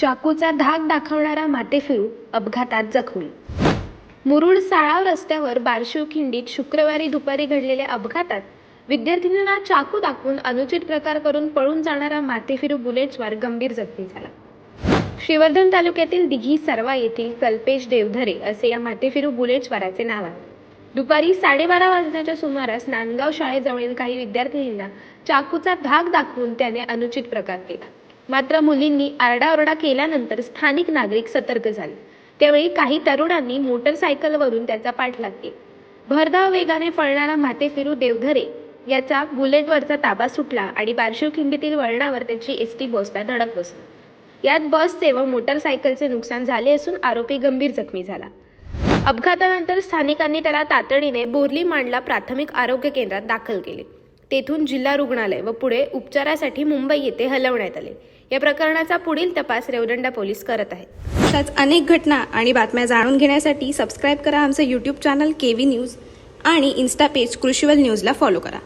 चाकूचा धाक दाखवणारा माथेफिरू अपघातात जखमी. मुरुड साळाव रस्त्यावर बारशिव खिंडीत शुक्रवारी दुपारी घडलेल्या अपघातात विद्यार्थिनींना चाकू दाखवून अनुचित प्रकार करून पळून जाणारा माथेफिरू बुलेटस्वार गंभीर जखमी झाला. श्रीवर्धन तालुक्यातील दिघी सर्वा येथील कल्पेश देवधरे असे या माथेफिरू बुलेटस्वाराचे नाव आहे. दुपारी साडेबारा वाजण्याच्या सुमारास नांदगाव शाळेजवळील काही विद्यार्थिनींना चाकूचा धाक दाखवून त्याने अनुचित प्रकार केला. मात्र मुलींनी आरडाओरडा केल्यानंतर स्थानिक नागरिक सतर्क झाले. त्यावेळी काही तरुणांनी मोटरसायकलवरून त्याचा पाठलाग केला भरधाव वेगाने पळणारा माथेफिरू देवधरे याचा बुलेटवरचा ताबा सुटला आणि बार्शिवखिंडीतील वळणावर त्याची एस टी बसला धडक बसली. यात बसचे व मोटरसायकलचे नुकसान झाले असून आरोपी गंभीर जखमी झाला. अपघातानंतर स्थानिकांनी त्याला तातडीने बोरली मांडला प्राथमिक आरोग्य केंद्रात दाखल केले. तेथून जिल्हा रुग्णालय व पुढे उपचारासाठी मुंबई येथे हलवण्यात आले. या प्रकरणाचा पुढील तपास रेवदंडा पोलीस करत आहेत. अशाच अनेक घटना आणि बातम्या जाणून घेण्यासाठी सबस्क्राईब करा आमचं YouTube channel K V news आणि इन्स्टा पेज कृषीवल न्यूजला फॉलो करा.